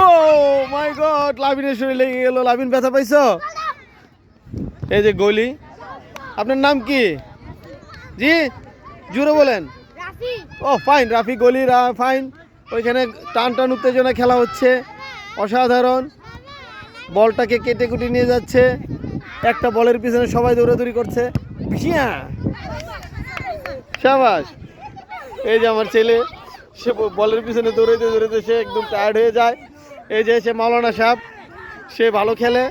ও মাই god লাভিনের শরীরে লেগে গেল। লাভিন ব্যথা পাইছো? এই যে গলি। আপনার নাম কি? জি জুড়ে বলেন। ও ফাইন রাফি গলি রা- ফাইন ওইখানে টান টান উত্তেজনা খেলা হচ্ছে। অসাধারণ। বলটাকে কেটে কুটে নিয়ে যাচ্ছে। একটা বলের পিছনে সবাই দৌড়াদৌড়ি করছে। ভিয়া! শাবাস এই যে আমার ছেলে সে বলের পিছনে দৌড়াইতে দৌড়াইতে সে একদম টায়ার্ড হয়ে যায়। এই যে সে মাওলানা সাহেব, সে ভালো খেলে।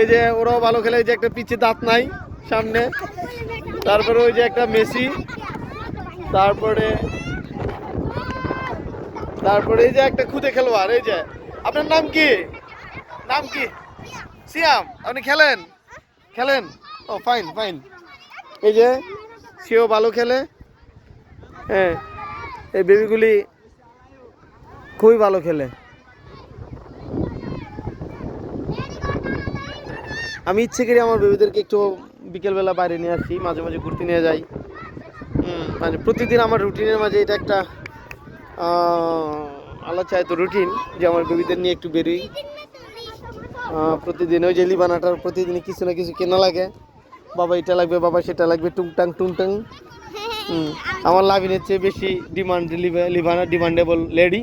এই যে, ওরাও ভালো খেলে। এই যে একটা পিছে দাঁত নাই সামনে। তারপরে ওই যে একটা মেসি। তারপরে তারপরে এই যে একটা খুদে খেলোয়াড়, এই যে। আপনার নাম কি? নাম কি? সিয়াম, আপনি খেলেন? খেলেন? ও, ফাইন ফাইন। এই যে, সেও ভালো খেলে। হ্যাঁ এই বেবিগুলি খুবই ভালো খেলে। আমি ইচ্ছে করি আমার বেবিদেরকে একটু বিকেলবেলা বাইরে নিয়ে আসি, মাঝে মাঝে ঘুরতে নিয়ে যাই। মানে প্রতিদিন আমার রুটিনের মাঝে এটা একটা আল্লাহ চায় তো রুটিন যে আমার বেবিদের নিয়ে একটু বেরোই প্রতিদিন ওই যে লিবানাটার প্রতিদিন কিছু না কিছু কেনা লাগে। বাবা এটা লাগবে, বাবা সেটা লাগবে, টুংটাং টুংটাং। আমার লাভিনের চেয়ে বেশি demand Libana demandable lady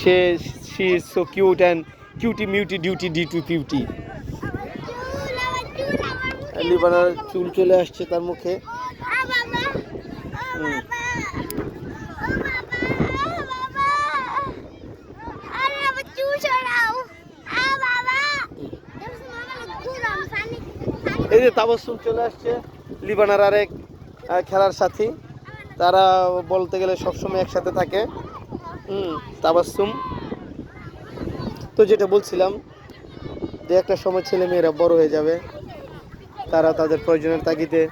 say, she is so cute and cutie মিউটি ডিউটি ডি টু পিউটি লিবানার চুল চলে আসছে তার মুখে। এই যে তাবসুম চলে আসছে, লিবানার আরেক খেলার সাথী। তারা বলতে গেলে সবসময় একসাথে থাকে। হুম তাবাসুম তো যেটা বলছিলাম যে একটা সময় ছেলে মেয়েরা বড় হয়ে যাবে, তারা তাদের প্রয়োজনের তাগিদে,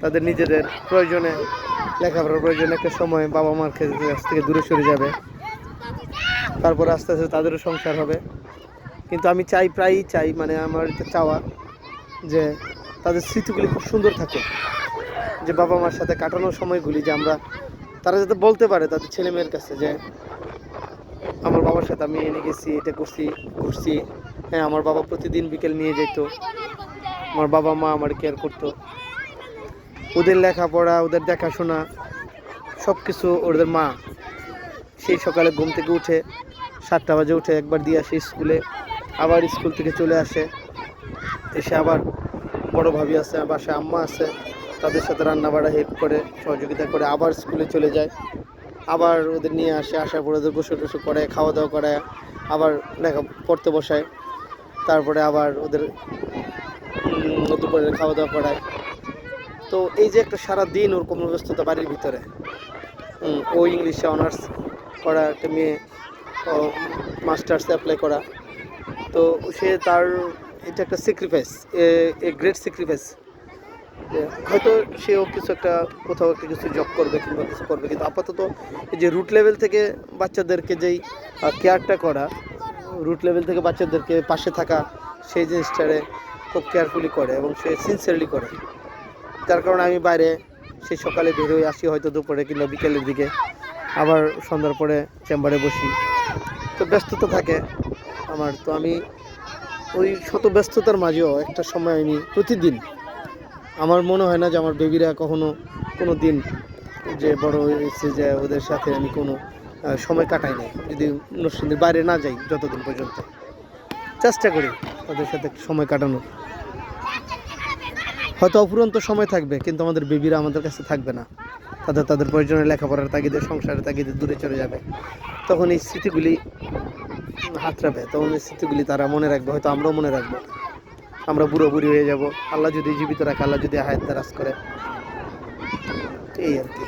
তাদের নিজেদের প্রয়োজনে, লেখাপড়ার প্রয়োজনে একটা সময় বাবা মার কাছ থেকে দূরে সরে যাবে। তারপর আস্তে আস্তে তাদেরও সংসার হবে। কিন্তু আমি চাই, প্রায়ই চাই মানে আমার এটা চাওয়া যে তাদের স্মৃতিগুলি খুব সুন্দর থাকে যে বাবা মার সাথে কাটানোর সময়গুলি যে আমরা, তারা যাতে বলতে পারে তাদের ছেলে মেয়ের কাছে যে আমার বাবার সাথে আমি এনে গেছি, এটা করছি, ঘুরছি। হ্যাঁ আমার বাবা প্রতিদিন বিকেল নিয়ে যেত আমার বাবা, মা আমার কেয়ার করতো। ওদের লেখাপড়া, ওদের দেখাশোনা সব কিছু ওদের মা। সেই সকালে ঘুম থেকে উঠে সাতটা বাজে উঠে একবার দিয়ে আসে স্কুলে, আবার স্কুল থেকে চলে আসে। এসে আবার বড় ভাবি আছে, বাসায় আম্মা আছে, তাদের সাথে রান্না বাড়া হেল্প করে, সহযোগিতা করে আবার স্কুলে চলে যায়। আবার ওদের নিয়ে আসে আসার পরে ওদের গোসল টোসল করে খাওয়া দাওয়া করে আবার লেখা পড়তে বসায় তারপরে আবার ওদের উম, দুপুরের খাওয়া দাওয়া করায় তো এই যে একটা সারা দিন ওর কর্মব্যস্ততা বাড়ির ভিতরে ও ইংলিশে অনার্স করা একটা মেয়ে মাস্টার্স অ্যাপ্লাই করা তো সে তার এটা একটা স্যাক্রিফাইস এ গ্রেট স্যাক্রিফাইস হয়তো সেও কিছু একটা কোথাও একটা কিছু জব করবে কিংবা কিছু করবে, কিন্তু আপাতত যে রুট লেভেল থেকে বাচ্চাদেরকে যেই কেয়ারটা করা রুট লেভেল থেকে বাচ্চাদেরকে পাশে থাকা, সেই জিনিসটারে খুব কেয়ারফুলি করে এবং সে সিনসিয়ারলি করে। যার কারণে আমি বাইরে সেই সকালে বের হয়ে আসি হয়তো দুপুরে কিংবা বিকেলের দিকে, আবার সন্ধ্যার পরে চেম্বারে বসি। তো ব্যস্ততা থাকে আমার, তো আমি ওই শত ব্যস্ততার মাঝেও একটা সময় আমি প্রতিদিন আমার মনে হয় না যে আমার বেবিরা কখনো কোনো দিন যে বড় হয়েছে যে ওদের সাথে আমি কোনো সময় কাটাই নাই। যদি অনুষ্ঠানের বাইরে না যাই যতদিন পর্যন্ত। চেষ্টা করি ওদের সাথে সময় কাটানোর। হয়তো অফুরন্ত সময় থাকবে, কিন্তু আমাদের বেবিরা আমাদের কাছে থাকবে না। তাদের তাদের প্রয়োজনের লেখাপড়ার তাগিদে, সংসারের তাগিদে দূরে চলে যাবে। তখন এই স্মৃতিগুলি হাতড়াবে, তখন এই স্মৃতিগুলি তারা মনে রাখবে, হয়তো আমরাও মনে রাখব। আমরা বুড়ো বুড়ি হয়ে যাব। আল্লাহ যদি জীবিত রাখে, আল্লাহ যদি হায়াত দারাজ করে। এই আর কি।